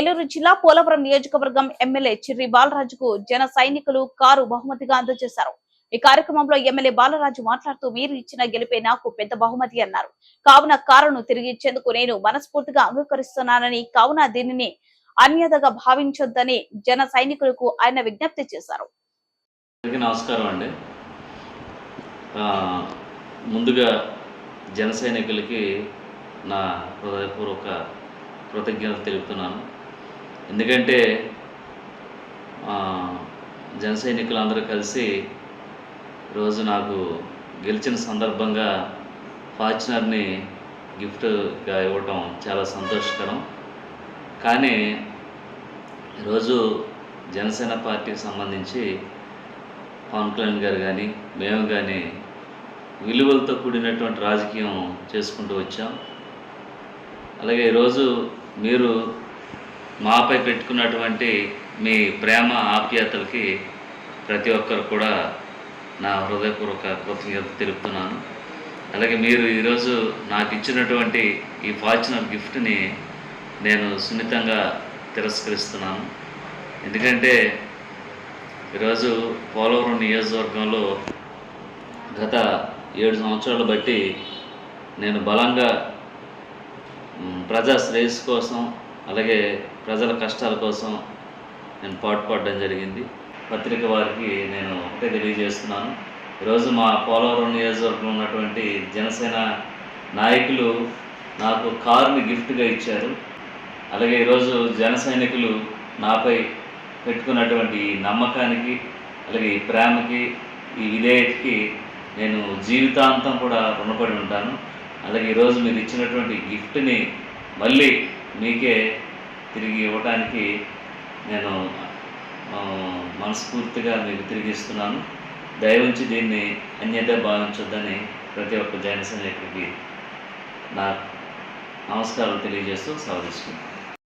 ఏలూరు జిల్లా పోలవరం నియోజకవర్గం ఎమ్మెల్యే చిర్రి బాలరాజుకు జన సైనికులు కారు బహుమతిగా అందజేశారు. ఈ కార్యక్రమంలో ఎమ్మెల్యే బాలరాజు మాట్లాడుతూ మీరు ఇచ్చిన గెలిపే నాకు పెద్ద బహుమతి అన్నారు. కావున కారును తిరిగి ఇచ్చేందుకు నేను మనస్ఫూర్తిగా అంగీకరిస్తున్నానని కావున దీనిని అన్యతగా భావించొద్దని జన సైనికులకు ఆయన విజ్ఞప్తి చేశారు. నమస్కారం అండి. ముందుగా జన సైనికులకి నా హృదయపూర్వక కృతజ్ఞతలు తెలుపుతున్నాను. ఎందుకంటే ఆ, జన సైనికులందరూ కలిసి రోజు నాకు గెలిచిన సందర్భంగా ఫార్చునర్ని గిఫ్ట్గా ఇవ్వటం చాలా సంతోషకరం. కానీ ఈరోజు జనసేన పార్టీకి సంబంధించి పవన్ కళ్యాణ్ గారు కానీ మేము కానీ విలువలతో కూడినటువంటి రాజకీయం చేసుకుంటూ వచ్చాం. అలాగే ఈరోజు మీరు మాపై పెట్టుకున్నటువంటి మీ ప్రేమ ఆప్యాయతలకి ప్రతి ఒక్కరు కూడా నా హృదయపూర్వక కృతజ్ఞత తెలుపుతున్నాను. అలాగే మీరు ఈరోజు నాకు ఇచ్చినటువంటి ఈ ఫార్చునర్ గిఫ్ట్ని నేను సున్నితంగా తిరస్కరిస్తున్నాను. ఎందుకంటే ఈరోజు పోలవరం నియోజకవర్గంలో గత ఏడు సంవత్సరాలు బట్టి నేను బలంగా ప్రజా శ్రేయస్సు కోసం అలాగే ప్రజల కష్టాల కోసం నేను పాటుపడడం జరిగింది. పత్రిక వారికి నేను ఒకటే తెలియజేస్తున్నాను. ఈరోజు మా పోలవరం నియోజకవర్గంలో ఉన్నటువంటి జనసేన నాయకులు నాకు కారుని గిఫ్ట్గా ఇచ్చారు. అలాగే ఈరోజు జన సైనికులు నాపై పెట్టుకున్నటువంటి ఈ నమ్మకానికి అలాగే ఈ ప్రేమకి ఈ విధేయతకి నేను జీవితాంతం కూడా రుణపడి ఉంటాను. అలాగే ఈరోజు మీరు ఇచ్చినటువంటి గిఫ్ట్ని మళ్ళీ మీకే తిరిగి ఇవ్వడానికి నేను మనస్ఫూర్తిగా మీకు తిరిగి ఇస్తున్నాను. దయవుంచి దీన్ని అన్యత భావించొద్దని ప్రతి ఒక్క జైన సైనికుడికి నా నమస్కారం తెలియజేస్తూ సెలవు